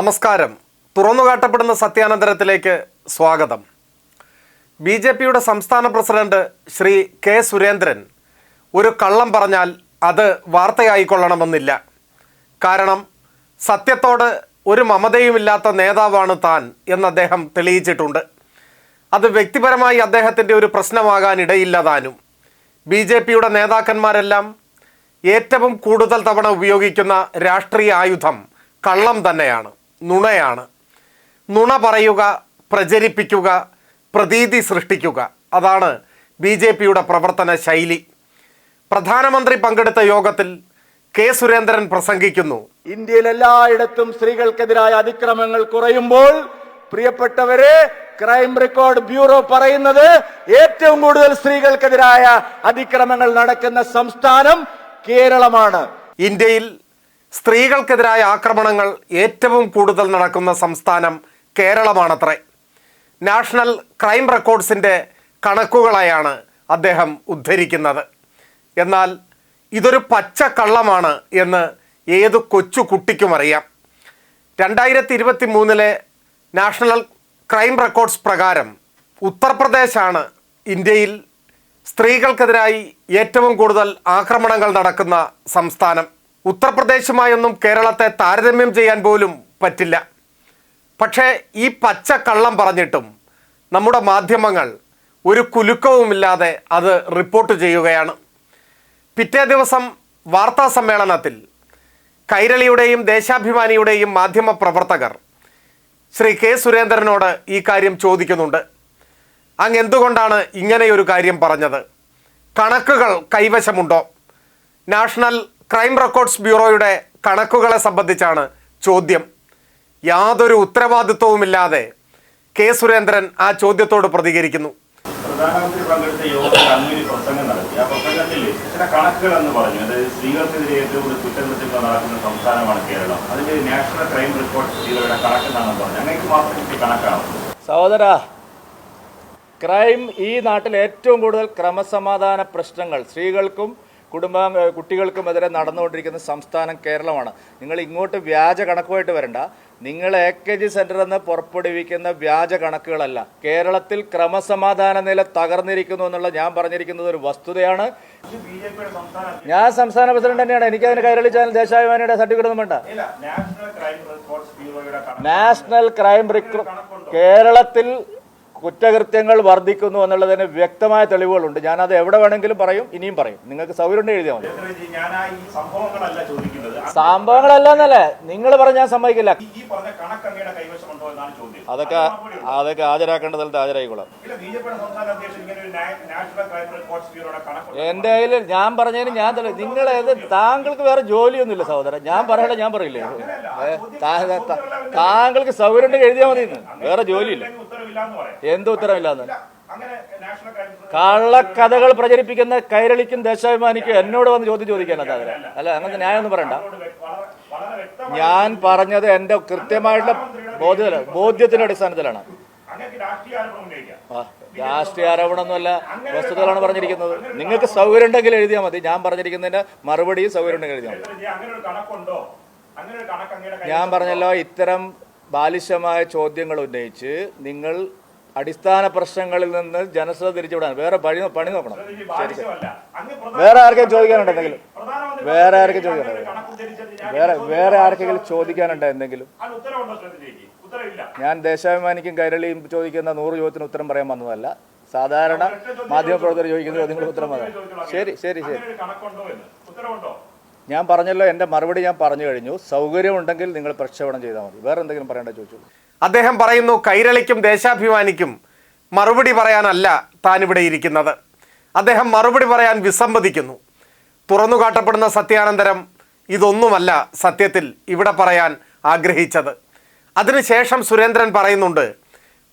നമസ്കാരം. തുറന്നു കാട്ടപ്പെടുന്ന സത്യാനന്തരത്തിലേക്ക് സ്വാഗതം. ബി ജെ പിയുടെ സംസ്ഥാന പ്രസിഡന്റ് ശ്രീ കെ സുരേന്ദ്രൻ ഒരു കള്ളം പറഞ്ഞാൽ അത് വാർത്തയായിക്കൊള്ളണമെന്നില്ല. കാരണം സത്യത്തോട് ഒരു മമതയുമില്ലാത്ത നേതാവാണ് താൻ എന്ന് അദ്ദേഹം തെളിയിച്ചിട്ടുണ്ട്. അത് വ്യക്തിപരമായി അദ്ദേഹത്തിന്റെ ഒരു പ്രശ്നമാകാനിടയില്ല താനും. ബി ജെ പിയുടെ നേതാക്കന്മാരെല്ലാം ഏറ്റവും കൂടുതൽ തവണ ഉപയോഗിക്കുന്ന രാഷ്ട്രീയ ആയുധം കള്ളം തന്നെയാണ്. നുണയാണ്. നുണ പറയുക പ്രചരിപ്പിക്കുക പ്രതീതി സൃഷ്ടിക്കുക. അതാണ് ബി ജെ പിയുടെ പ്രവർത്തന ശൈലി. പ്രധാനമന്ത്രി പങ്കെടുത്ത യോഗത്തിൽ കെ സുരേന്ദ്രൻ പ്രസംഗിക്കുന്നു. ഇന്ത്യയിൽ എല്ലായിടത്തും സ്ത്രീകൾക്കെതിരായ അതിക്രമങ്ങൾ കുറയുമ്പോൾ പ്രിയപ്പെട്ടവരെ ക്രൈം റെക്കോർഡ് ബ്യൂറോ പറയുന്നത് ഏറ്റവും കൂടുതൽ സ്ത്രീകൾക്കെതിരായ അതിക്രമങ്ങൾ നടക്കുന്ന സംസ്ഥാനം കേരളമാണ്. ഇന്ത്യയിൽ സ്ത്രീകൾക്കെതിരായ ആക്രമണങ്ങൾ ഏറ്റവും കൂടുതൽ നടക്കുന്ന സംസ്ഥാനം കേരളമാണത്രേ. നാഷണൽ ക്രൈം റെക്കോർഡ്സിന്റെ കണക്കുകളെയാണ് അദ്ദേഹം ഉദ്ധരിക്കുന്നത്. എന്നാൽ ഇതൊരു പച്ച കള്ളമാണ് എന്ന് ഏത് കൊച്ചു കുട്ടിക്കും അറിയാം. രണ്ടായിരത്തി ഇരുപത്തി മൂന്നിലെ നാഷണൽ ക്രൈം റെക്കോർഡ്സ് പ്രകാരം ഉത്തർപ്രദേശാണ് ഇന്ത്യയിൽ സ്ത്രീകൾക്കെതിരായി ഏറ്റവും കൂടുതൽ ആക്രമണങ്ങൾ നടക്കുന്ന സംസ്ഥാനം. ഉത്തർപ്രദേശുമായൊന്നും കേരളത്തെ താരതമ്യം ചെയ്യാൻ പോലും പറ്റില്ല. പക്ഷേ ഈ പച്ച കള്ളം പറഞ്ഞിട്ടും നമ്മുടെ മാധ്യമങ്ങൾ ഒരു കുലുക്കവുമില്ലാതെ അത് റിപ്പോർട്ട് ചെയ്യുകയാണ്. പിറ്റേ ദിവസം വാർത്താ സമ്മേളനത്തിൽ കൈരളിയുടെയും ദേശാഭിമാനിയുടെയും മാധ്യമ പ്രവർത്തകർ ശ്രീ കെ സുരേന്ദ്രനോട് ഈ കാര്യം ചോദിക്കുന്നുണ്ട്. അങ്ങ് എന്തുകൊണ്ടാണ് ഇങ്ങനെയൊരു കാര്യം പറഞ്ഞത്? കണക്കുകൾ കൈവശമുണ്ടോ? നാഷണൽ ക്രൈം റെക്കോർഡ്സ് ബ്യൂറോയുടെ കണക്കുകളെ സംബന്ധിച്ചാണ് ചോദ്യം. യാതൊരു ഉത്തരവാദിത്വവുമില്ലാതെ കെ. സുരേന്ദ്രൻ ആ ചോദ്യത്തോട് പ്രതികരിക്കുന്നു. പ്രധാനമന്ത്രി പങ്കെടുത്ത യോഗത്തിൽ അങ്ങൊരു പ്രസംഗം നടത്തി. ആ പ്രസംഗത്തിൽ ചില കണക്കുകൾ എന്ന് പറഞ്ഞു. അതായത് സ്ത്രീകൾക്കെതിരെ ഏറ്റവും കൂടുതൽ കുറ്റകൃത്യങ്ങൾ നടക്കുന്ന സംസ്ഥാനമാണ് കേരളം. അതിന്റെ നാഷണൽ ക്രൈം റിപ്പോർട്ട് മാത്രം കണക്കാണ്? സഹോദര ക്രൈം ഈ നാട്ടിൽ ഏറ്റവും കൂടുതൽ ക്രമസമാധാന പ്രശ്നങ്ങൾ സ്ത്രീകൾക്കും കുടുംബ കുട്ടികൾക്കുമെതിരെ നടന്നുകൊണ്ടിരിക്കുന്ന സംസ്ഥാനം കേരളമാണ്. നിങ്ങൾ ഇങ്ങോട്ട് വ്യാജ കണക്കുമായിട്ട് വരണ്ട. നിങ്ങൾ എ കെ ജി സെന്റർ എന്ന് പുറപ്പെടുവിക്കുന്ന വ്യാജ കണക്കുകളല്ല. കേരളത്തിൽ ക്രമസമാധാന നില തകർന്നിരിക്കുന്നു എന്നുള്ള ഞാൻ പറഞ്ഞിരിക്കുന്നത് ഒരു വസ്തുതയാണ്. ഞാൻ സംസ്ഥാന പ്രസിഡന്റ് തന്നെയാണ്. എനിക്ക് അതിന് കൈരളി ചാനൽ ദേശാഭിമാനിയുടെ സർട്ടിഫിക്കറ്റ് ഒന്നും വേണ്ട. നാഷണൽ ക്രൈം റിക്രൂ കേരളത്തിൽ കുറ്റകൃത്യങ്ങൾ വർദ്ധിക്കുന്നു എന്നുള്ളതിന് വ്യക്തമായ തെളിവുകളുണ്ട്. ഞാനത് എവിടെ വേണമെങ്കിലും പറയും ഇനിയും പറയും. നിങ്ങൾക്ക് സൗകര്യം എഴുതിയാൽ മതി. സംഭവങ്ങളല്ല സംഭവങ്ങളല്ലെന്നല്ലേ നിങ്ങൾ പറഞ്ഞ ഞാൻ സമ്മതിക്കില്ല. ചോദ്യം അതൊക്കെ ഹാജരാക്കേണ്ട സ്ഥലത്ത് അതൊക്കെ ഹാജരായിക്കോളാം എന്റെ കയ്യിൽ ഞാൻ പറഞ്ഞതിന് ഞാൻ തന്നെ നിങ്ങളേത് താങ്കൾക്ക് വേറെ ജോലിയൊന്നുമില്ല സഹോദരൻ. ഞാൻ പറയണ ഞാൻ പറയില്ലേ? താങ്കൾക്ക് സൗകര്യം എഴുതിയാൽ മതി. വേറെ ജോലിയില്ല. എന്ത് ഉത്തരവില്ലാന്ന്? കള്ളക്കഥകൾ പ്രചരിപ്പിക്കുന്ന കൈരളിക്കും ദേശാഭിമാനിക്കും എന്നോട് വന്ന് ചോദ്യം ചോദിക്കാനല്ല അതിന് അല്ല അങ്ങനത്തെ ന്യായമൊന്നും പറയണ്ട. വളരെ വളരെ ഞാൻ പറഞ്ഞത് എന്റെ കൃത്യമായിട്ടുള്ള ബോധ്യ ബോധ്യത്തിന്റെ അടിസ്ഥാനത്തിലാണ്. രാഷ്ട്രീയ ആരോപണമൊന്നുമല്ല വസ്തുതകളാണ് പറഞ്ഞിരിക്കുന്നത്. നിങ്ങൾക്ക് സൗകര്യം ഉണ്ടെങ്കിൽ എഴുതിയാൽ മതി. ഞാൻ പറഞ്ഞിരിക്കുന്നതിന്റെ മറുപടി സൗകര്യം ഉണ്ടെങ്കിൽ എഴുതിയാൽ മതി ഞാൻ പറഞ്ഞല്ലോ ഇത്തരം ബാലിശമായ ചോദ്യങ്ങൾ ഉന്നയിച്ച് നിങ്ങൾ അടിസ്ഥാന പ്രശ്നങ്ങളിൽ നിന്ന് ജനശ്രദ്ധ തിരിച്ചുവിടാൻ. വേറെ പണി പണി നോക്കണം. വേറെ ആർക്കെങ്കിലും ചോദിക്കാനുണ്ടെങ്കിലും വേറെ ആർക്കും ചോദിക്കാനുണ്ടെങ്കിലും ചോദിക്കാനുണ്ടോ? വേറെ വേറെ ആർക്കെങ്കിലും ചോദിക്കാനുണ്ടോ എന്തെങ്കിലും? ഞാൻ ദേശാഭിമാനിക്കും കൈരളിയും ചോദിക്കുന്ന നൂറ് ചോദ്യത്തിന് ഉത്തരം പറയാൻ വന്നതല്ല. സാധാരണ മാധ്യമപ്രവർത്തകർ ചോദിക്കുന്ന ചോദ്യങ്ങൾക്ക് ഉത്തരം പറയാം ശരി ശരി ശരി. ഞാൻ പറഞ്ഞല്ലോ എന്റെ മറുപടി ഞാൻ പറഞ്ഞു കഴിഞ്ഞു. സൗകര്യമുണ്ടെങ്കിൽ നിങ്ങൾ പ്രക്ഷേപണം ചെയ്താൽ മതി. വേറെ എന്തെങ്കിലും പറയേണ്ട ചോദിച്ചു. അദ്ദേഹം പറയുന്നു കൈരളിക്കും ദേശാഭിമാനിക്കും മറുപടി പറയാനല്ല താനിവിടെ ഇരിക്കുന്നത്. അദ്ദേഹം മറുപടി പറയാൻ വിസമ്മതിക്കുന്നു. തുറന്നു കാട്ടപ്പെടുന്ന സത്യാനന്തരം ഇതൊന്നുമല്ല സത്യത്തിൽ ഇവിടെ പറയാൻ ആഗ്രഹിച്ചത്. അതിനുശേഷം സുരേന്ദ്രൻ പറയുന്നുണ്ട്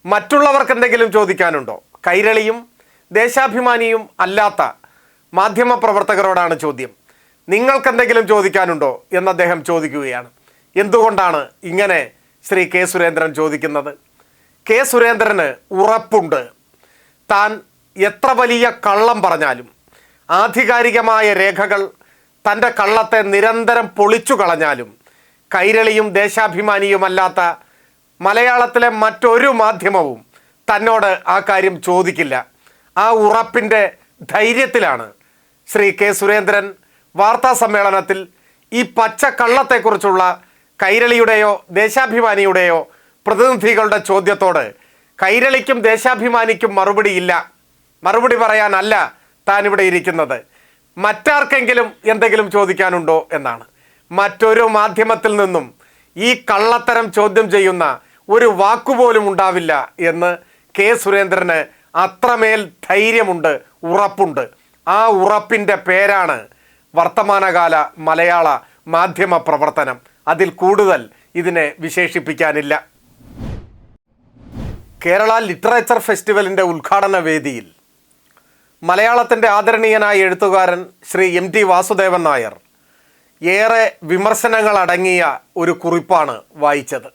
മറ്റുള്ളവർക്ക് എന്തെങ്കിലും ചോദിക്കാനുണ്ടോ? കൈരളിയും ദേശാഭിമാനിയും അല്ലാത്ത മാധ്യമപ്രവർത്തകരോടാണ് ചോദ്യം. നിങ്ങൾക്കെന്തെങ്കിലും ചോദിക്കാനുണ്ടോ? എന്ന് അദ്ദേഹം ചോദിക്കുകയാണ്. എന്തുകൊണ്ടാണ് ഇങ്ങനെ ശ്രീ കെ സുരേന്ദ്രൻ ചോദിക്കുന്നത്? കെ സുരേന്ദ്രന് ഉറപ്പുണ്ട്. താൻ എത്ര വലിയ കള്ളം പറഞ്ഞാലും ആധികാരികമായ രേഖകൾ തന്റെ കള്ളത്തെ നിരന്തരം പൊളിച്ചു കളഞ്ഞാലും കൈരളിയും ദേശാഭിമാനിയുമല്ലാത്ത മലയാളത്തിലെ മറ്റൊരു മാധ്യമവും തന്നോട് ആ കാര്യം ചോദിക്കില്ല. ആ ഉറപ്പിന്റെ ധൈര്യത്തിലാണ് ശ്രീ കെ സുരേന്ദ്രൻ വാർത്താ സമ്മേളനത്തിൽ ഈ പച്ചക്കള്ളത്തെക്കുറിച്ചുള്ള കൈരളിയുടെയോ ദേശാഭിമാനിയുടെയോ പ്രതിനിധികളുടെ ചോദ്യത്തോട് കൈരളിക്കും ദേശാഭിമാനിക്കും മറുപടിയില്ല മറുപടി പറയാനല്ല താൻ ഇവിടെ ഇരിക്കുന്നത്. മറ്റാർക്കെങ്കിലും എന്തെങ്കിലും ചോദിക്കാനുണ്ടോ എന്നാണ്. മറ്റൊരു മാധ്യമത്തിൽ നിന്നും ഈ കള്ളത്തരം ചോദ്യം ചെയ്യുന്ന ഒരു വാക്കുപോലും ഉണ്ടാവില്ല എന്ന് കെ സുരേന്ദ്രന് അത്രമേൽ ധൈര്യമുണ്ട് ഉറപ്പുണ്ട്. ആ ഉറപ്പിന്റെ പേരാണ് വർത്തമാനകാല മലയാള മാധ്യമ പ്രവർത്തനം. അതിൽ കൂടുതൽ ഇതിനെ വിശേഷിപ്പിക്കാനില്ല. കേരള ലിറ്ററേച്ചർ ഫെസ്റ്റിവലിന്റെ ഉദ്ഘാടന വേദിയിൽ മലയാളത്തിന്റെ ആദരണീയനായ എഴുത്തുകാരൻ ശ്രീ എം ടി വാസുദേവൻ നായർ ഏറെ വിമർശനങ്ങൾ അടങ്ങിയ ഒരു കുറിപ്പാണ് വായിച്ചത്.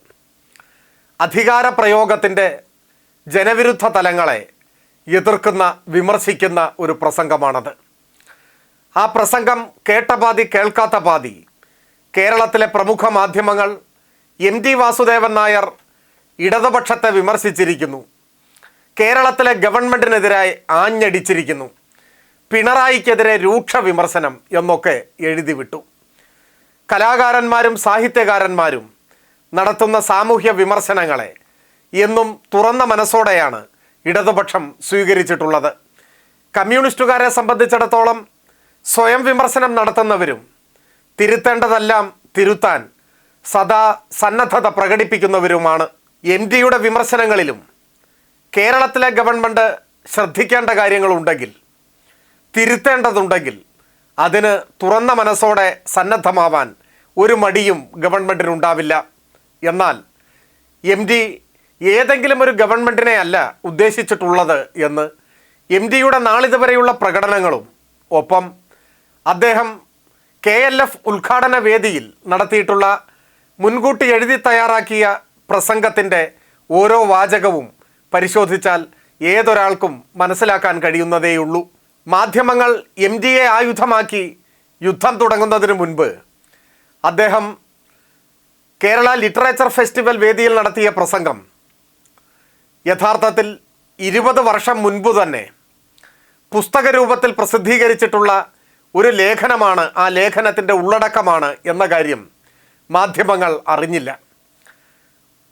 അധികാര പ്രയോഗത്തിന്റെ ജനവിരുദ്ധ തലങ്ങളെ എതിർക്കുന്ന വിമർശിക്കുന്ന ഒരു പ്രസംഗമാണത്. ആ പ്രസംഗം കേട്ട പാതി കേൾക്കാത്ത പാതി കേരളത്തിലെ പ്രമുഖ മാധ്യമങ്ങൾ എം ടി വാസുദേവൻ നായർ ഇടതുപക്ഷത്തെ വിമർശിച്ചിരിക്കുന്നു. കേരളത്തിലെ ഗവൺമെന്റിനെതിരായി ആഞ്ഞടിച്ചിരിക്കുന്നു. പിണറായിക്കെതിരെ രൂക്ഷ വിമർശനം എന്നൊക്കെ എഴുതി വിട്ടു. കലാകാരന്മാരും സാഹിത്യകാരന്മാരും നടത്തുന്ന സാമൂഹ്യ വിമർശനങ്ങളെ എന്നും തുറന്ന മനസ്സോടെയാണ് ഇടതുപക്ഷം സ്വീകരിച്ചിട്ടുള്ളത്. കമ്മ്യൂണിസ്റ്റുകാരെ സംബന്ധിച്ചിടത്തോളം സ്വയം വിമർശനം നടത്തുന്നവരും തിരുത്തേണ്ടതെല്ലാം തിരുത്താൻ സദാ സന്നദ്ധത പ്രകടിപ്പിക്കുന്നവരുമാണ്. എം ഡിയുടെ വിമർശനങ്ങളിലും കേരളത്തിലെ ഗവൺമെന്റ് ശ്രദ്ധിക്കേണ്ട കാര്യങ്ങളുണ്ടെങ്കിൽ തിരുത്തേണ്ടതുണ്ടെങ്കിൽ അതിന് തുറന്ന മനസ്സോടെ സന്നദ്ധമാവാൻ ഒരു മടിയും ഗവൺമെന്റിനുണ്ടാവില്ല എന്നാൽ എം ഡി ഏതെങ്കിലും ഒരു ഗവൺമെന്റിനെ അല്ല ഉദ്ദേശിച്ചിട്ടുള്ളത് എന്ന് എം ഡിയുടെ നാളിതുവരെയുള്ള പ്രകടനങ്ങളും ഒപ്പം അദ്ദേഹം കെ എൽ എഫ് ഉദ്ഘാടന വേദിയിൽ നടത്തിയിട്ടുള്ള മുൻകൂട്ടി എഴുതി തയ്യാറാക്കിയ പ്രസംഗത്തിന്റെ ഓരോ വാചകവും പരിശോധിച്ചാൽ ഏതൊരാൾക്കും മനസ്സിലാക്കാൻ കഴിയുന്നതേയുള്ളൂ. മാധ്യമങ്ങൾ എം ഡിയെ ആയുധമാക്കി യുദ്ധം തുടങ്ങുന്നതിന് മുൻപ് അദ്ദേഹം കേരള ലിറ്ററേച്ചർ ഫെസ്റ്റിവൽ വേദിയിൽ നടത്തിയ പ്രസംഗം. യഥാർത്ഥത്തിൽ ഇരുപത് വർഷം മുൻപ് തന്നെ പുസ്തക രൂപത്തിൽ പ്രസിദ്ധീകരിച്ചിട്ടുള്ള ഒരു ലേഖനമാണ് ആ ലേഖനത്തിന്റെ ഉള്ളടക്കമാണ് എന്ന കാര്യം മാധ്യമങ്ങൾ അറിഞ്ഞില്ല.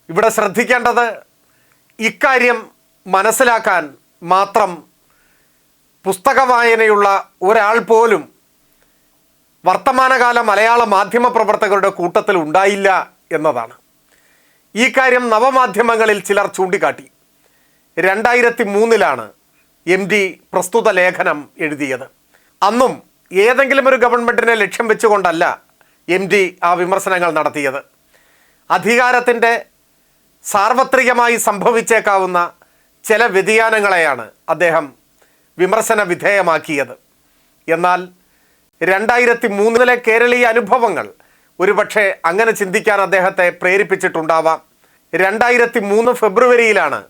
ഇവിടെ ശ്രദ്ധിക്കേണ്ടത് ഇക്കാര്യം മനസ്സിലാക്കാൻ മാത്രം പുസ്തക വായനയുള്ള ഒരാൾ പോലും വർത്തമാനകാല മലയാള മാധ്യമ പ്രവർത്തകരുടെ കൂട്ടത്തിൽ ഉണ്ടായില്ല എന്നതാണ്. ഈ കാര്യം നവമാധ്യമങ്ങളിൽ ചിലർ ചൂണ്ടിക്കാട്ടി. രണ്ടായിരത്തി മൂന്നിലാണ് എം ഡി പ്രസ്തുത ലേഖനം എഴുതിയത്. അന്നും ഏതെങ്കിലും ഒരു ഗവൺമെന്റിനെ ലക്ഷ്യം വെച്ചുകൊണ്ടല്ല എം ഡി ആ വിമർശനങ്ങൾ നടത്തിയത്. അധികാരത്തിന്റെ സാർവത്രികമായി സംഭവിച്ചേക്കാവുന്ന ചില വ്യതിയാനങ്ങളെയാണ് അദ്ദേഹം വിമർശന വിധേയമാക്കിയത്. എന്നാൽ രണ്ടായിരത്തി മൂന്നിലെ കേരളീയ അനുഭവങ്ങൾ ഒരുപക്ഷെ അങ്ങനെ ചിന്തിക്കാൻ അദ്ദേഹത്തെ പ്രേരിപ്പിച്ചിട്ടുണ്ടാവാം. രണ്ടായിരത്തി മൂന്ന് ഫെബ്രുവരിയിലാണ്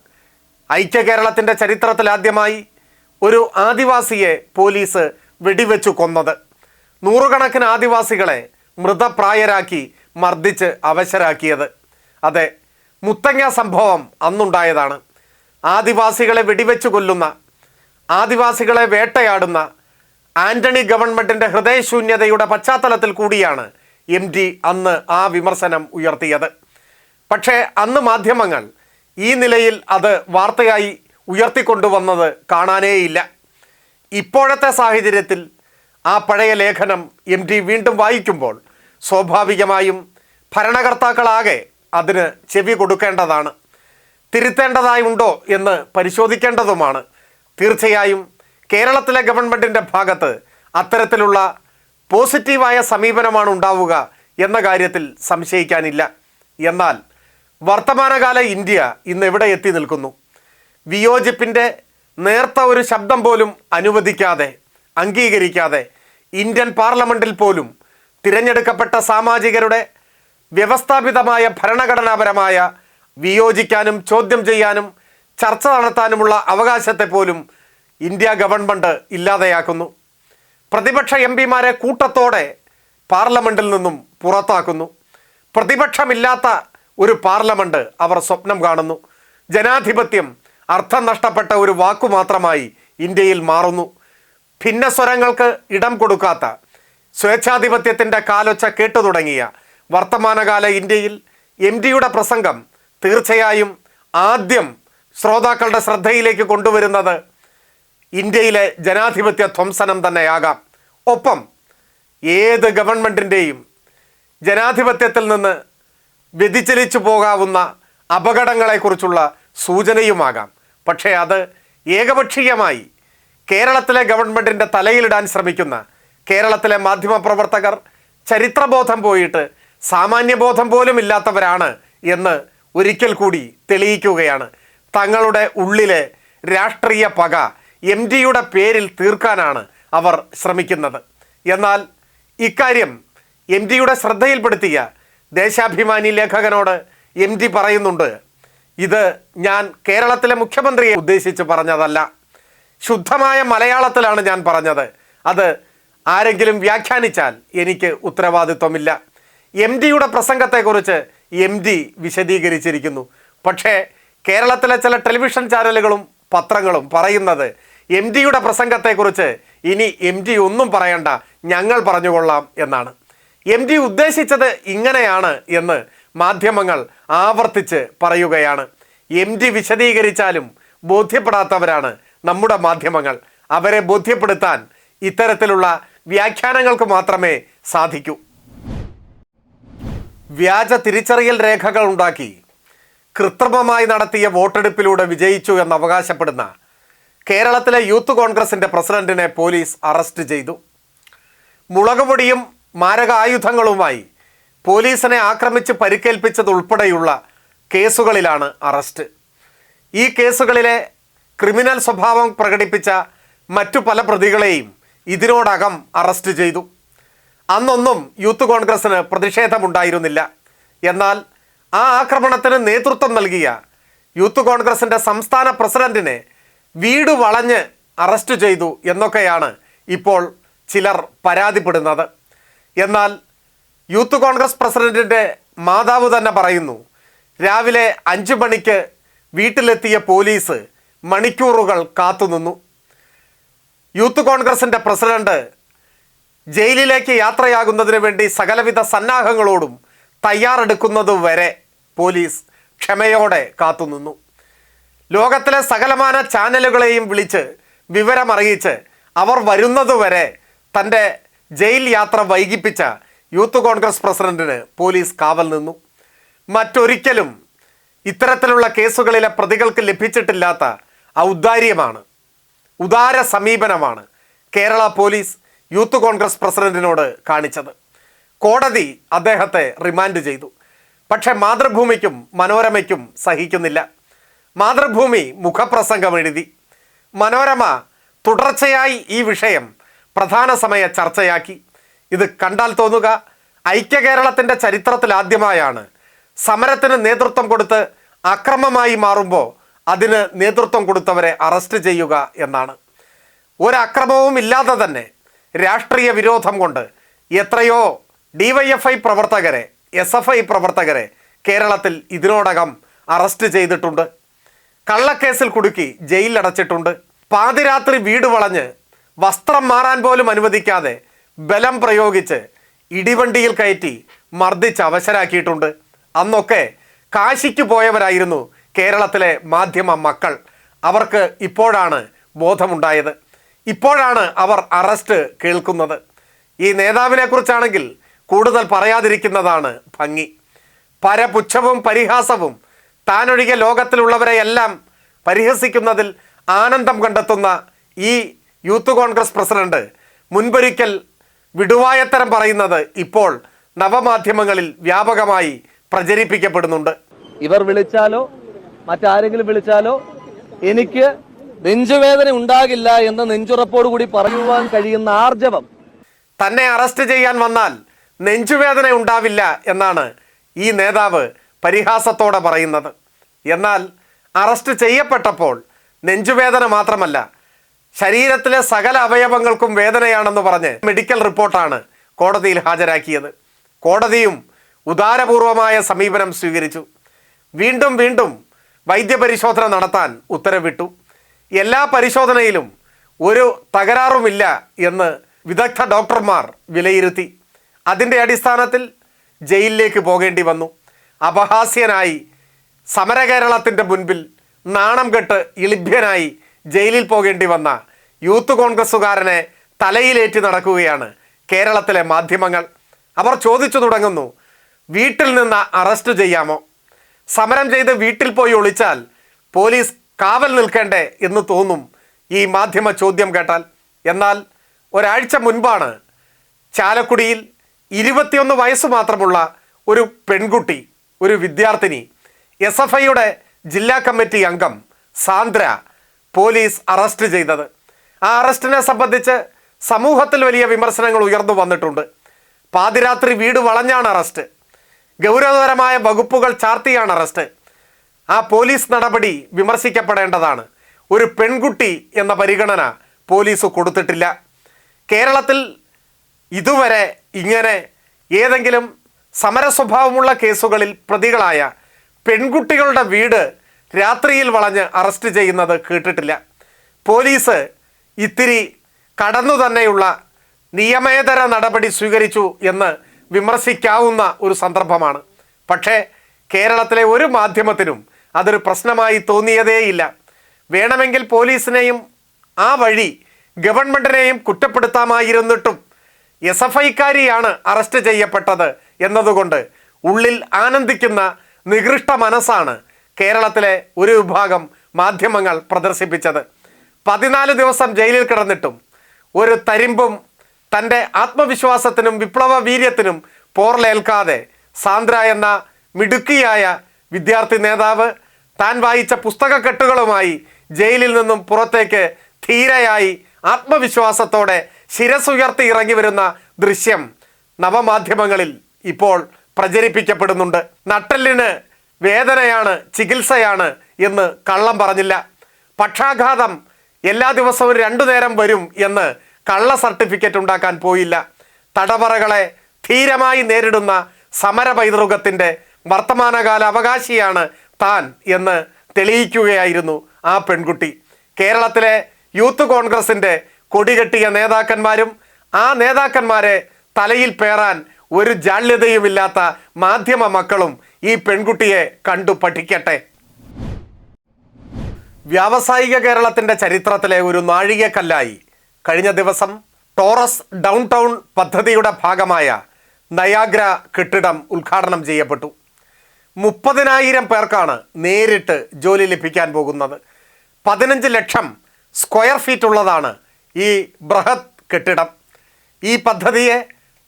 ഐക്യ കേരളത്തിന്റെ ചരിത്രത്തിലാദ്യമായി ഒരു ആദിവാസിയെ പോലീസ് വെടിവെച്ചു കൊന്നത്. നൂറുകണക്കിന് ആദിവാസികളെ മൃതപ്രായരാക്കി മർദ്ദിച്ച് അവശരാക്കിയത്. അതെ മുത്തങ്ങ സംഭവം അന്നുണ്ടായതാണ്. ആദിവാസികളെ വെടിവെച്ചു കൊല്ലുന്ന ആദിവാസികളെ വേട്ടയാടുന്ന ആന്റണി ഗവൺമെന്റിന്റെ ഹൃദയശൂന്യതയുടെ പശ്ചാത്തലത്തിൽ കൂടിയാണ് എം ഡി അന്ന് ആ വിമർശനം ഉയർത്തിയത്. പക്ഷേ അന്ന് മാധ്യമങ്ങൾ ഈ നിലയിൽ അത് വാർത്തയായി ഉയർത്തിക്കൊണ്ടുവന്നത് കാണാനേയില്ല. ഇപ്പോഴത്തെ സാഹചര്യത്തിൽ ആ പഴയ ലേഖനം എം ഡി വീണ്ടും വായിക്കുമ്പോൾ സ്വാഭാവികമായും ഭരണകർത്താക്കളാകെ അതിന് ചെവി കൊടുക്കേണ്ടതാണ്. തിരുത്തേണ്ടതായുണ്ടോ എന്ന് പരിശോധിക്കേണ്ടതുമാണ്. തീർച്ചയായും കേരളത്തിലെ ഗവൺമെന്റിന്റെ ഭാഗത്ത് അത്തരത്തിലുള്ള പോസിറ്റീവായ സമീപനമാണ് ഉണ്ടാവുക എന്ന കാര്യത്തിൽ സംശയിക്കാനില്ല. എന്നാൽ വർത്തമാനകാല ഇന്ത്യ ഇന്ന് എവിടെ എത്തി നിൽക്കുന്നു? വിയോജിപ്പിന്റെ നേർത്ത ഒരു ശബ്ദം പോലും അനുവദിക്കാതെ അംഗീകരിക്കാതെ ഇന്ത്യൻ പാർലമെന്റിൽ പോലും തിരഞ്ഞെടുക്കപ്പെട്ട സാമാജികരുടെ വ്യവസ്ഥാപിതമായ ഭരണഘടനാപരമായ വിയോജിക്കാനും ചോദ്യം ചെയ്യാനും ചർച്ച നടത്താനുമുള്ള അവകാശത്തെ പോലും ഇന്ത്യ ഗവൺമെന്റ് ഇല്ലാതെയാക്കുന്നു. പ്രതിപക്ഷ എം പിമാരെ കൂട്ടത്തോടെ പാർലമെന്റിൽ നിന്നും പുറത്താക്കുന്നു. പ്രതിപക്ഷമില്ലാത്ത ഒരു പാർലമെന്റ് അവർ സ്വപ്നം കാണുന്നു. ജനാധിപത്യം അർത്ഥം നഷ്ടപ്പെട്ട ഒരു വാക്കു മാത്രമായി ഇന്ത്യയിൽ മാറുന്നു. ഭിന്നസ്വരങ്ങൾക്ക് ഇടം കൊടുക്കാത്ത സ്വേച്ഛാധിപത്യത്തിന്റെ കാലൊച്ച കേട്ടു തുടങ്ങിയ വർത്തമാനകാല ഇന്ത്യയിൽ എം ഡിയുടെ പ്രസംഗം തീർച്ചയായും ആദ്യം ശ്രോതാക്കളുടെ ശ്രദ്ധയിലേക്ക് കൊണ്ടുവരുന്നത് ഇന്ത്യയിലെ ജനാധിപത്യ ധ്വംസനം തന്നെയാകാം. ഒപ്പം ഏത് ഗവൺമെന്റിന്റെയും ജനാധിപത്യത്തിൽ നിന്ന് വ്യതിചലിച്ചു പോകാവുന്ന അപകടങ്ങളെക്കുറിച്ചുള്ള സൂചനയുമാകാം. പക്ഷേ അത് ഏകപക്ഷീയമായി കേരളത്തിലെ ഗവൺമെന്റിന്റെ തലയിലിടാൻ ശ്രമിക്കുന്ന കേരളത്തിലെ മാധ്യമപ്രവർത്തകർ ചരിത്രബോധം പോയിട്ട് സാമാന്യബോധം പോലും ഇല്ലാത്തവരാണ് എന്ന് ഒരിക്കൽ കൂടി തെളിയിക്കുകയാണ്. തങ്ങളുടെ ഉള്ളിലെ രാഷ്ട്രീയ പക എം ഡിയുടെ പേരിൽ തീർക്കാനാണ് അവർ ശ്രമിക്കുന്നത്. എന്നാൽ ഇക്കാര്യം എം ഡിയുടെ ശ്രദ്ധയിൽപ്പെടുത്തിയ ദേശാഭിമാനി ലേഖകനോട് എം ഡി പറയുന്നുണ്ട് ഇത് ഞാൻ കേരളത്തിലെ മുഖ്യമന്ത്രിയെ ഉദ്ദേശിച്ച് പറഞ്ഞതല്ല. ശുദ്ധമായ മലയാളത്തിലാണ് ഞാൻ പറഞ്ഞത്. അത് ആരെങ്കിലും വ്യാഖ്യാനിച്ചാൽ എനിക്ക് ഉത്തരവാദിത്വമില്ല. എം ഡിയുടെ പ്രസംഗത്തെക്കുറിച്ച് എം ഡി വിശദീകരിച്ചിരിക്കുന്നു. പക്ഷേ കേരളത്തിലെ ചില ടെലിവിഷൻ ചാനലുകളും പത്രങ്ങളും പറയുന്നത് എം ഡിയുടെ പ്രസംഗത്തെക്കുറിച്ച് ഇനി എം ഡി ഒന്നും പറയണ്ട ഞങ്ങൾ പറഞ്ഞുകൊള്ളാം എന്നാണ്. എം ഡി ഉദ്ദേശിച്ചത് ഇങ്ങനെയാണ് എന്ന് മാധ്യമങ്ങൾ ആവർത്തിച്ച് പറയുകയാണ്. എം ഡി വിശദീകരിച്ചാലും ബോധ്യപ്പെടാത്തവരാണ് നമ്മുടെ മാധ്യമങ്ങൾ. അവരെ ബോധ്യപ്പെടുത്താൻ ഇത്തരത്തിലുള്ള വ്യാഖ്യാനങ്ങൾക്ക് മാത്രമേ സാധിക്കൂ. വ്യാജ തിരിച്ചറിയൽ രേഖകൾ ഉണ്ടാക്കി കൃത്രിമമായി നടത്തിയ വോട്ടെടുപ്പിലൂടെ വിജയിച്ചു എന്ന് അവകാശപ്പെടുന്ന കേരളത്തിലെ യൂത്ത് കോൺഗ്രസിന്റെ പ്രസിഡന്റിനെ പോലീസ് അറസ്റ്റ് ചെയ്തു. മുളകുപൊടിയും മാരകായുധങ്ങളുമായി പോലീസിനെ ആക്രമിച്ച് പരിക്കേൽപ്പിച്ചതുൾപ്പെടെയുള്ള കേസുകളിലാണ് അറസ്റ്റ്. ഈ കേസുകളിലെ ക്രിമിനൽ സ്വഭാവം പ്രകടിപ്പിച്ച മറ്റു പല പ്രതികളെയും ഇതിനോടകം അറസ്റ്റ് ചെയ്തു. അന്നൊന്നും യൂത്ത് കോൺഗ്രസ്സിന് പ്രതിഷേധമുണ്ടായിരുന്നില്ല. എന്നാൽ ആ ആക്രമണത്തിന് നേതൃത്വം നൽകിയ യൂത്ത് കോൺഗ്രസിന്റെ സംസ്ഥാന പ്രസിഡന്റിനെ വീട് വളഞ്ഞ് അറസ്റ്റ് ചെയ്തു എന്നൊക്കെയാണ് ഇപ്പോൾ ചിലർ പരാതിപ്പെടുന്നത്. എന്നാൽ യൂത്ത് കോൺഗ്രസ് പ്രസിഡന്റിന്റെ മാതാവ് തന്നെ പറയുന്നു രാവിലെ അഞ്ച് മണിക്ക് വീട്ടിലെത്തിയ പോലീസ് മണിക്കൂറുകൾ കാത്തുനിന്നു. യൂത്ത് കോൺഗ്രസിന്റെ പ്രസിഡന്റ് ജയിലിലേക്ക് യാത്രയാകുന്നതിന് വേണ്ടി സകലവിധ സന്നാഹങ്ങളോടും തയ്യാറെടുക്കുന്നതുവരെ പോലീസ് ക്ഷമയോടെ കാത്തുനിന്നു. ലോകത്തിലെ സകലമാന ചാനലുകളെയും വിളിച്ച് വിവരമറിയിച്ച് അവർ വരുന്നതുവരെ തന്റെ ജയിൽ യാത്ര വൈകിപ്പിച്ച യൂത്ത് കോൺഗ്രസ് പ്രസിഡന്റിന് പോലീസ് കാവൽ നിന്നു. മറ്റൊരിക്കലും ഇത്തരത്തിലുള്ള കേസുകളിലെ പ്രതികൾക്ക് ലഭിച്ചിട്ടില്ലാത്ത ഔദാര്യമാണ് ഉദാര സമീപനമാണ് കേരള പോലീസ് യൂത്ത് കോൺഗ്രസ് പ്രസിഡന്റിനോട് കാണിച്ചത്. കോടതി അദ്ദേഹത്തെ റിമാൻഡ് ചെയ്തു. പക്ഷേ മാതൃഭൂമിക്കും മനോരമയ്ക്കും സഹിക്കുന്നില്ല. മാതൃഭൂമി മുഖപ്രസംഗം എഴുതി. മനോരമ തുടർച്ചയായി ഈ വിഷയം പ്രധാന സമയ ചർച്ചയാക്കി. ഇത് കണ്ടാൽ തോന്നുക ഐക്യ കേരളത്തിന്റെ ചരിത്രത്തിൽ ആദ്യമായാണ് സമരത്തിന് നേതൃത്വം കൊടുത്ത് അക്രമമായി മാറുമ്പോൾ അതിന് നേതൃത്വം കൊടുത്തവരെ അറസ്റ്റ് ചെയ്യുക എന്നാണ്. ഒരക്രമവും ഇല്ലാതെ തന്നെ രാഷ്ട്രീയ വിരോധം കൊണ്ട് എത്രയോ ഡിവൈഎഫ്ഐ പ്രവർത്തകരെ എസ് എഫ് ഐ പ്രവർത്തകരെ കേരളത്തിൽ ഇതിനോടകം അറസ്റ്റ് ചെയ്തിട്ടുണ്ട്. കള്ളക്കേസിൽ കുടുക്കി ജയിലിലടച്ചിട്ടുണ്ട്. പാതിരാത്രി വീട് വളഞ്ഞ് വസ്ത്രം മാറാൻ പോലും അനുവദിക്കാതെ ബലം പ്രയോഗിച്ച് ഇടിവണ്ടിയിൽ കയറ്റി മർദ്ദിച്ച് അവശരാക്കിയിട്ടുണ്ട്. അന്നൊക്കെ കാശിക്ക് പോയവരായിരുന്നു കേരളത്തിലെ മാധ്യമ മക്കൾ. അവർക്ക് ഇപ്പോഴാണ് ബോധമുണ്ടായത്. ഇപ്പോഴാണ് അവർ അറസ്റ്റ് കേൾക്കുന്നത്. ഈ നേതാവിനെ കുറിച്ചാണെങ്കിൽ കൂടുതൽ പറയാതിരിക്കുന്നതാണ് ഭംഗി. പരപുച്ഛവും പരിഹാസവും താനൊഴികെ ലോകത്തിലുള്ളവരെയെല്ലാം പരിഹസിക്കുന്നതിൽ ആനന്ദം കണ്ടെത്തുന്ന ഈ യൂത്ത് കോൺഗ്രസ് പ്രസിഡന്റ് മുൻപൊരിക്കൽ വിടുവായത്തരം പറയുന്നത് ഇപ്പോൾ നവമാധ്യമങ്ങളിൽ വ്യാപകമായി പ്രചരിപ്പിക്കപ്പെടുന്നുണ്ട്. ഇവർ വിളിച്ചാലോ മറ്റാരെങ്കിലും വിളിച്ചാലോ എനിക്ക് നെഞ്ചുവേദന ഉണ്ടാകില്ല എന്ന് നെഞ്ചുറപ്പോടുകൂടി പറയുവാൻ കഴിയുന്ന ആർജവം. തന്നെ അറസ്റ്റ് ചെയ്യാൻ വന്നാൽ നെഞ്ചുവേദന ഉണ്ടാവില്ല എന്നാണ് ഈ നേതാവ് പരിഹാസത്തോടെ പറയുന്നത്. എന്നാൽ അറസ്റ്റ് ചെയ്യപ്പെട്ടപ്പോൾ നെഞ്ചുവേദന മാത്രമല്ല ശരീരത്തിലെ സകല അവയവങ്ങൾക്കും വേദനയാണെന്ന് പറഞ്ഞ് മെഡിക്കൽ റിപ്പോർട്ടാണ് കോടതിയിൽ ഹാജരാക്കിയത്. കോടതിയും ഉദാരപൂർവമായ സമീപനം സ്വീകരിച്ചു. വീണ്ടും വീണ്ടും വൈദ്യപരിശോധന നടത്താൻ ഉത്തരവിട്ടു. എല്ലാ പരിശോധനയിലും ഒരു തകരാറുമില്ല എന്ന് വിദഗ്ധ ഡോക്ടർമാർ വിലയിരുത്തി. അതിന്റെ അടിസ്ഥാനത്തിൽ ജയിലിലേക്ക് പോകേണ്ടി വന്നു. അപഹാസ്യനായി സമരകേരളത്തിന്റെ മുൻപിൽ നാണം കെട്ട് ഇളിഭ്യനായി ജയിലിൽ പോകേണ്ടി വന്ന യൂത്ത് കോൺഗ്രസ്സുകാരനെ തലയിലേറ്റി നടക്കുകയാണ് കേരളത്തിലെ മാധ്യമങ്ങൾ. അവർ ചോദിച്ചു തുടങ്ങുന്നു വീട്ടിൽ നിന്ന് അറസ്റ്റ് ചെയ്യാമോ? സമരം ചെയ്ത് വീട്ടിൽ പോയി ഒളിച്ചാൽ പോലീസ് കാവൽ നിൽക്കേണ്ടേ എന്ന് തോന്നും ഈ മാധ്യമ ചോദ്യം കേട്ടാൽ. എന്നാൽ ഒരാഴ്ച മുൻപാണ് ചാലക്കുടിയിൽ ഇരുപത്തിയൊന്ന് വയസ്സ് മാത്രമുള്ള ഒരു പെൺകുട്ടി ഒരു വിദ്യാർത്ഥിനി എസ് എഫ് ഐയുടെ ജില്ലാ കമ്മിറ്റി അംഗം സാന്ദ്ര പോലീസ് അറസ്റ്റ് ചെയ്തത്. ആ അറസ്റ്റിനെ സംബന്ധിച്ച് സമൂഹത്തിൽ വലിയ വിമർശനങ്ങൾ ഉയർന്നു വന്നിട്ടുണ്ട്. പാതിരാത്രി വീട് വളഞ്ഞാണ് അറസ്റ്റ്. ഗൗരവതരമായ വകുപ്പുകൾ ചാർത്തിയാണ് അറസ്റ്റ്. ആ പോലീസ് നടപടി വിമർശിക്കപ്പെടേണ്ടതാണ്. ഒരു പെൺകുട്ടി എന്ന പരിഗണന പോലീസ് കൊടുത്തിട്ടില്ല. കേരളത്തിൽ ഇതുവരെ ഇങ്ങനെ ഏതെങ്കിലും സമര സ്വഭാവമുള്ള കേസുകളിൽ പ്രതികളായ പെൺകുട്ടികളുടെ വീട് രാത്രിയിൽ വളഞ്ഞ് അറസ്റ്റ് ചെയ്യുന്നത് കേട്ടിട്ടില്ല. പോലീസ് ഇത്തിരി കടന്നു തന്നെയുള്ള നിയമേതര നടപടി സ്വീകരിച്ചു എന്ന് വിമർശിക്കാവുന്ന ഒരു സന്ദർഭമാണ്. പക്ഷേ കേരളത്തിലെ ഒരു മാധ്യമത്തിനും അതൊരു പ്രശ്നമായി തോന്നിയതേയില്ല. വേണമെങ്കിൽ പോലീസിനെയും ആ വഴി ഗവൺമെന്റിനെയും കുറ്റപ്പെടുത്താമായിരുന്നിട്ടും എസ് എഫ് ഐക്കാരിയാണ് അറസ്റ്റ് ചെയ്യപ്പെട്ടത് എന്നതുകൊണ്ട് ഉള്ളിൽ ആനന്ദിക്കുന്ന നികൃഷ്ട മനസ്സാണ് കേരളത്തിലെ ഒരു വിഭാഗം മാധ്യമങ്ങൾ പ്രദർശിപ്പിച്ചത്. പതിനാല് ദിവസം ജയിലിൽ കിടന്നിട്ടും ഒരു തരിമ്പും തന്റെ ആത്മവിശ്വാസത്തിനും വിപ്ലവ വീര്യത്തിനും പോർലേൽക്കാതെ സാന്ദ്ര എന്ന മിടുക്കിയായ വിദ്യാർത്ഥി നേതാവ് താൻ വായിച്ച പുസ്തകക്കെട്ടുകളുമായി ജയിലിൽ നിന്നും പുറത്തേക്ക് ധീരയായി ആത്മവിശ്വാസത്തോടെ ശിരസുയർത്തി ഇറങ്ങി വരുന്ന ദൃശ്യം നവമാധ്യമങ്ങളിൽ ഇപ്പോൾ പ്രചരിപ്പിക്കപ്പെടുന്നുണ്ട്. നട്ടലിന് വേദനയാണ് ചികിത്സയാണ് എന്ന് കള്ളം പറഞ്ഞില്ല. പക്ഷാഘാതം എല്ലാ ദിവസവും രണ്ടു നേരം വരും എന്ന് കള്ള സർട്ടിഫിക്കറ്റ് ഉണ്ടാക്കാൻ പോയില്ല. തടവറകളെ ധീരമായി നേരിടുന്ന സമര പൈതൃകത്തിന്റെ വർത്തമാനകാല അവകാശിയാണ് താൻ എന്ന് തെളിയിക്കുകയായിരുന്നു ആ പെൺകുട്ടി. കേരളത്തിലെ യൂത്ത് കോൺഗ്രസിന്റെ കൊടികെട്ടിയ നേതാക്കന്മാരും ആ നേതാക്കന്മാരെ തലയിൽ പേറാൻ ഒരു ജാള്യതയുമില്ലാത്ത മാധ്യമ മക്കളും ഈ പെൺകുട്ടിയെ കണ്ടു പഠിക്കട്ടെ. വ്യാവസായിക കേരളത്തിന്റെ ചരിത്രത്തിലെ ഒരു നാഴികക്കല്ലായി കഴിഞ്ഞ ദിവസം ടോറസ് ഡൗൺ ടൗൺ പദ്ധതിയുടെ ഭാഗമായ നയാഗ്ര കെട്ടിടം ഉദ്ഘാടനം ചെയ്യപ്പെട്ടു. മുപ്പതിനായിരം പേർക്കാണ് നേരിട്ട് ജോലി ലഭിക്കാൻ പോകുന്നത്. പതിനഞ്ച് ലക്ഷം സ്ക്വയർ ഫീറ്റ് ഉള്ളതാണ് ഈ ബൃഹത് കെട്ടിടം ഈ പദ്ധതിയെ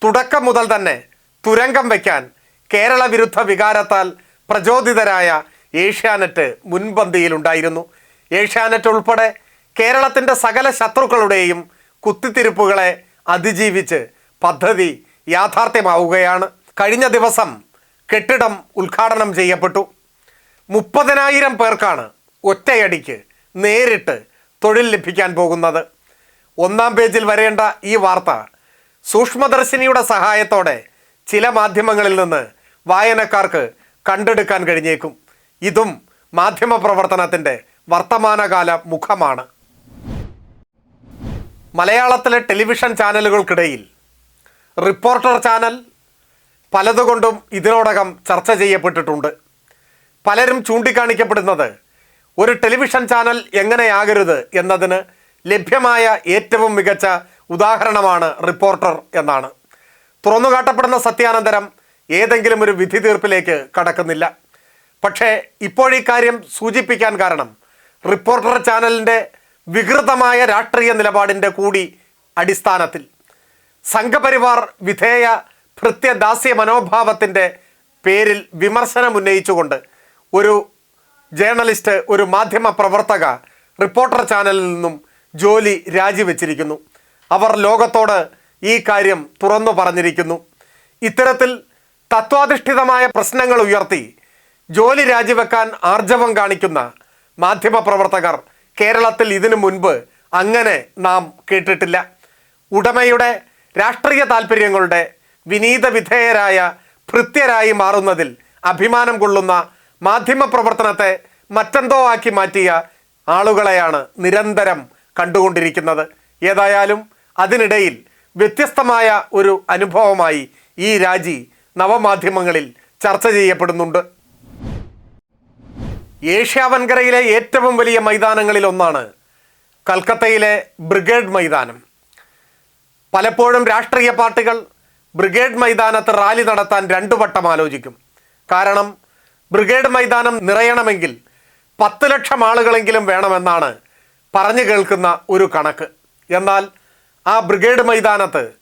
തുടക്കം മുതൽ തന്നെ തുരങ്കം വയ്ക്കാൻ കേരള വിരുദ്ധ വികാരത്താൽ പ്രചോദിതരായ ഏഷ്യാനെറ്റ് മുൻപന്തിയിലുണ്ടായിരുന്നു ഏഷ്യാനെറ്റ് ഉൾപ്പെടെ കേരളത്തിന്റെ സകല ശത്രുക്കളുടെയും കുത്തിത്തിരിപ്പുകളെ അതിജീവിച്ച് പദ്ധതി യാഥാർത്ഥ്യമാവുകയാണ്. കഴിഞ്ഞ ദിവസം കെട്ടിടം ഉദ്ഘാടനം ചെയ്യപ്പെട്ടു. മുപ്പതിനായിരം പേർക്കാണ് ഒറ്റയടിക്ക് നേരിട്ട് തൊഴിൽ ലഭിക്കാൻ പോകുന്നത്. ഒന്നാം പേജിൽ വരേണ്ട ഈ വാർത്ത സൂക്ഷ്മദർശിനിയുടെ സഹായത്തോടെ ചില മാധ്യമങ്ങളിൽ നിന്ന് വായനക്കാർക്ക് കണ്ടെടുക്കാൻ കഴിഞ്ഞേക്കും. ഇതും മാധ്യമ പ്രവർത്തനത്തിന്റെ വർത്തമാനകാല മുഖമാണ്. മലയാളത്തിലെ ടെലിവിഷൻ ചാനലുകൾക്കിടയിൽ റിപ്പോർട്ടർ ചാനൽ പലതുകൊണ്ടും ഇതിനോടകം ചർച്ച ചെയ്യപ്പെട്ടിട്ടുണ്ട്. പലരും ചൂണ്ടിക്കാണിക്കപ്പെടുന്നത് ഒരു ടെലിവിഷൻ ചാനൽ എങ്ങനെയാകരുത് എന്നതിന് ലഭ്യമായ ഏറ്റവും മികച്ച ഉദാഹരണമാണ് റിപ്പോർട്ടർ എന്നാണ്. തുറന്നുകാട്ടപ്പെടുന്ന സത്യാനന്തരം ഏതെങ്കിലും ഒരു വിധി തീർപ്പിലേക്ക് കടക്കുന്നില്ല. പക്ഷേ ഇപ്പോഴീ കാര്യം സൂചിപ്പിക്കാൻ കാരണം റിപ്പോർട്ടർ ചാനലിന്റെ വികൃതമായ രാഷ്ട്രീയ നിലപാടിന്റെ കൂടി അടിസ്ഥാനത്തിൽ. സംഘപരിവാർ വിധേയ ഭൃത്യദാസ്യ മനോഭാവത്തിന്റെ പേരിൽ വിമർശനം ഉന്നയിച്ചുകൊണ്ട് ഒരു ജേർണലിസ്റ്റ് ഒരു മാധ്യമ പ്രവർത്തക റിപ്പോർട്ടർ ചാനലിൽ നിന്നും ജോലി രാജിവെച്ചിരിക്കുന്നു. അവർ ലോകത്തോട് ഈ കാര്യം തുറന്നു പറഞ്ഞിരിക്കുന്നു. ഇത്തരത്തിൽ തത്വാധിഷ്ഠിതമായ പ്രശ്നങ്ങൾ ഉയർത്തി ജോലി രാജിവെക്കാൻ ആർജവം കാണിക്കുന്ന മാധ്യമ പ്രവർത്തകർ കേരളത്തിൽ ഇതിനു മുൻപ് അങ്ങനെ നാം കേട്ടിട്ടില്ല. ഉടമയുടെ രാഷ്ട്രീയ താല്പര്യങ്ങളുടെ വിനീത വിധേയരായ ഭൃത്യരായി മാറുന്നതിൽ അഭിമാനം കൊള്ളുന്ന മാധ്യമപ്രവർത്തനത്തെ മറ്റെന്തോ ആക്കി മാറ്റിയ ആളുകളെയാണ് നിരന്തരം കണ്ടുകൊണ്ടിരിക്കുന്നത്. ഏതായാലും അതിനിടയിൽ വ്യത്യസ്തമായ ഒരു അനുഭവമായി ഈ രാജി നവമാധ്യമങ്ങളിൽ ചർച്ച ചെയ്യപ്പെടുന്നുണ്ട്. ഏഷ്യാവൻകരയിലെ ഏറ്റവും വലിയ മൈതാനങ്ങളിൽ ഒന്നാണ് കൽക്കത്തയിലെ ബ്രിഗേഡ് മൈതാനം. പലപ്പോഴും രാഷ്ട്രീയ പാർട്ടികൾ ബ്രിഗേഡ് മൈതാനത്ത് റാലി നടത്താൻ രണ്ടു വട്ടം ആലോചിക്കും. കാരണം ബ്രിഗേഡ് മൈതാനം നിറയണമെങ്കിൽ പത്ത് ലക്ഷം ആളുകളെങ്കിലും വേണമെന്നാണ് പറഞ്ഞു കേൾക്കുന്ന ഒരു കണക്ക്. എന്നാൽ ആ ബ്രിഗേഡ് മൈതാനത്ത്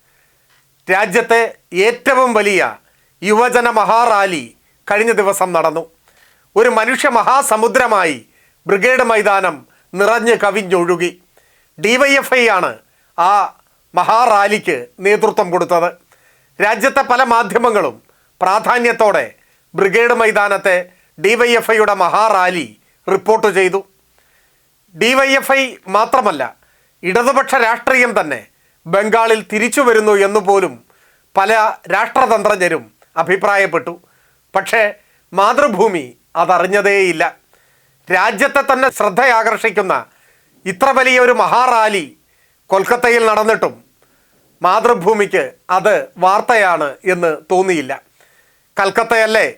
രാജ്യത്തെ ഏറ്റവും വലിയ യുവജന മഹാറാലി കഴിഞ്ഞ ദിവസം നടന്നു. ഒരു മനുഷ്യ മഹാസമുദ്രമായി ബ്രിഗേഡ് മൈതാനം നിറഞ്ഞ് കവിഞ്ഞൊഴുകി. ഡിവൈഎഫ്ഐ ആണ് ആ മഹാറാലിക്ക് നേതൃത്വം കൊടുത്തത്. രാജ്യത്തെ പല മാധ്യമങ്ങളും പ്രാധാന്യത്തോടെ ബ്രിഗേഡ് മൈതാനത്തെ ഡിവൈഎഫ്ഐയുടെ മഹാറാലി റിപ്പോർട്ട് ചെയ്തു. ഡിവൈഎഫ്ഐ മാത്രമല്ല ഇടതുപക്ഷ രാഷ്ട്രീയം തന്നെ ബംഗാളിൽ തിരിച്ചു വരുന്നു എന്നുപോലും പല രാഷ്ട്രതന്ത്രജ്ഞരും അഭിപ്രായപ്പെട്ടു. പക്ഷേ മാതൃഭൂമി അതറിഞ്ഞതേയില്ല. രാജ്യത്തെ തന്നെ ശ്രദ്ധയാകർഷിക്കുന്ന ഇത്ര വലിയ ഒരു മഹാറാലി കൊൽക്കത്തയിൽ നടന്നിട്ടും മാതൃഭൂമിക്ക് അത് വാർത്തയാണ് എന്ന് തോന്നിയില്ല. കൽക്കത്തയല്ലേ?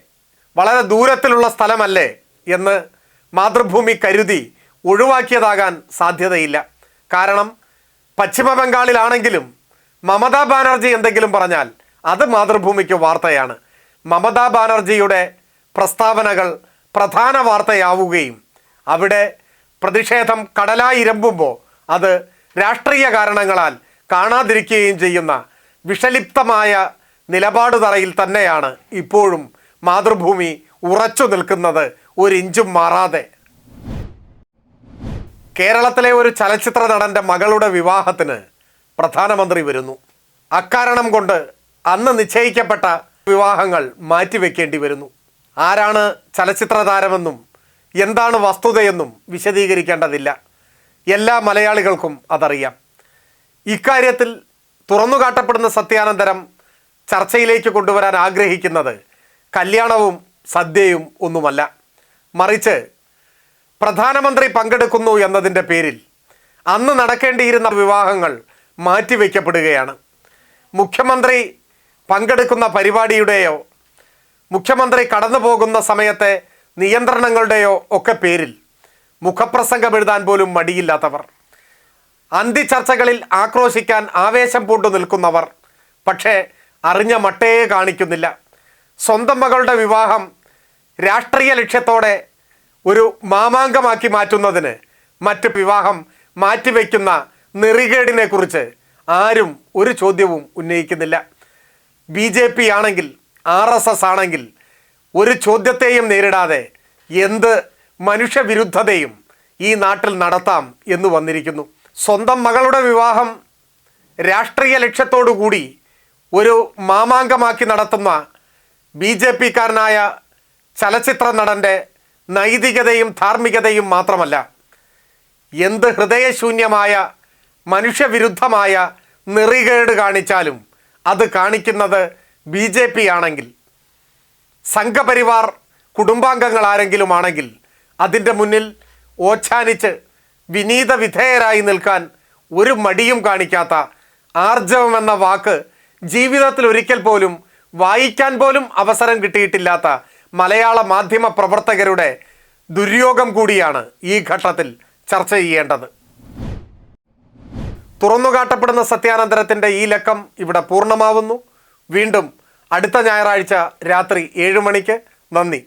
വളരെ ദൂരത്തിലുള്ള സ്ഥലമല്ലേ എന്ന് മാതൃഭൂമി കരുതി ഒഴിവാക്കിയതാകാൻ സാധ്യതയില്ല. കാരണം പശ്ചിമ ബംഗാളിലാണെങ്കിലും മമതാ ബാനർജി എന്തെങ്കിലും പറഞ്ഞാൽ അത് മാതൃഭൂമിക്ക് വാർത്തയാണ്. മമതാ ബാനർജിയുടെ പ്രസ്താവനകൾ പ്രധാന വാർത്തയാവുകയും അവിടെ പ്രതിഷേധം കടലായി ഇരമ്പുമ്പോൾ അത് രാഷ്ട്രീയ കാരണങ്ങളാൽ കാണാതിരിക്കുകയും ചെയ്യുന്ന വിഷലിപ്തമായ നിലപാട് തറയിൽ തന്നെയാണ് ഇപ്പോഴും മാതൃഭൂമി ഉറച്ചു നിൽക്കുന്നത് ഒരിഞ്ചും മാറാതെ. കേരളത്തിലെ ഒരു ചലച്ചിത്ര നടന്റെ മകളുടെ വിവാഹത്തിന് പ്രധാനമന്ത്രി വരുന്നു. അക്കാരണം കൊണ്ട് അന്ന് നിശ്ചയിക്കപ്പെട്ട വിവാഹങ്ങൾ മാറ്റിവെക്കേണ്ടി വരുന്നു. ആരാണ് ചലച്ചിത്ര താരമെന്നും എന്താണ് വസ്തുതയെന്നും വിശദീകരിക്കേണ്ടതില്ല. എല്ലാ മലയാളികൾക്കും അതറിയാം. ഇക്കാര്യത്തിൽ തുറന്നുകാട്ടപ്പെടുന്ന സത്യാനന്തരം ചർച്ചയിലേക്ക് കൊണ്ടുവരാൻ ആഗ്രഹിക്കുന്നത് കല്യാണവും സദ്യയും ഒന്നുമല്ല. മറിച്ച് പ്രധാനമന്ത്രി പങ്കെടുക്കുന്നു എന്നതിന്റെ പേരിൽ അന്ന് നടക്കേണ്ടിയിരുന്ന വിവാഹങ്ങൾ മാറ്റിവെക്കപ്പെടുകയാണ്. മുഖ്യമന്ത്രി പങ്കെടുക്കുന്ന പരിപാടിയുടെയോ മുഖ്യമന്ത്രി കടന്നു പോകുന്ന സമയത്തെ നിയന്ത്രണങ്ങളുടെയോ ഒക്കെ പേരിൽ മുഖപ്രസംഗം എഴുതാൻ പോലും മടിയില്ലാത്തവർ അന്തിചർച്ചകളിൽ ആക്രോശിക്കാൻ ആവേശം പൂണ്ടു നിൽക്കുന്നവർ പക്ഷേ അറിഞ്ഞ മട്ടേ കാണിക്കുന്നില്ല. സ്വന്തം മകളുടെ വിവാഹം രാഷ്ട്രീയ ലക്ഷ്യത്തോടെ ഒരു മാമാങ്കമാക്കി മാറ്റുന്നതിന് മറ്റ് വിവാഹം മാറ്റിവെക്കുന്ന നെറികേടിനെ കുറിച്ച് ആരും ഒരു ചോദ്യവും ഉന്നയിക്കുന്നില്ല. ബി ജെ പി ആണെങ്കിൽ ആർ എസ് എസ് ആണെങ്കിൽ ഒരു ചോദ്യത്തെയും നേരിടാതെ എന്ത് മനുഷ്യവിരുദ്ധതയും ഈ നാട്ടിൽ നടത്താം എന്ന് വന്നിരിക്കുന്നു. സ്വന്തം മകളുടെ വിവാഹം രാഷ്ട്രീയ ലക്ഷ്യത്തോടു കൂടി ഒരു മാമാങ്കമാക്കി നടത്തുന്ന ബി ജെ പിക്കാരനായ ചലച്ചിത്ര നടന്റെ നൈതികതയും ധാർമ്മികതയും മാത്രമല്ല എന്ത് ഹൃദയശൂന്യമായ മനുഷ്യവിരുദ്ധമായ നിറികേട് കാണിച്ചാലും അത് കാണിക്കുന്നത് ബി ജെ പി ആണെങ്കിൽ സംഘപരിവാർ കുടുംബാംഗങ്ങൾ ആരെങ്കിലും ആണെങ്കിൽ അതിന്റെ മുന്നിൽ ഓച്ഛാനിച്ച് വിനീത വിധേയരായി നിൽക്കാൻ ഒരു മടിയും കാണിക്കാത്ത ആർജവം എന്ന വാക്ക് ജീവിതത്തിൽ ഒരിക്കൽ പോലും വായിക്കാൻ പോലും അവസരം കിട്ടിയിട്ടില്ലാത്ത മലയാള മാധ്യമ പ്രവർത്തകരുടെ ദുര്യോഗം കൂടിയാണ് ഈ ഘട്ടത്തിൽ ചർച്ച ചെയ്യേണ്ടത്. തുറന്നുകാട്ടപ്പെടുന്ന സത്യാനന്തരത്തിന്റെ ഈ ലക്കം ഇവിടെ പൂർണമാവുന്നു. വീണ്ടും അടുത്ത ഞായറാഴ്ച രാത്രി ഏഴ് മണിക്ക്. നന്ദി.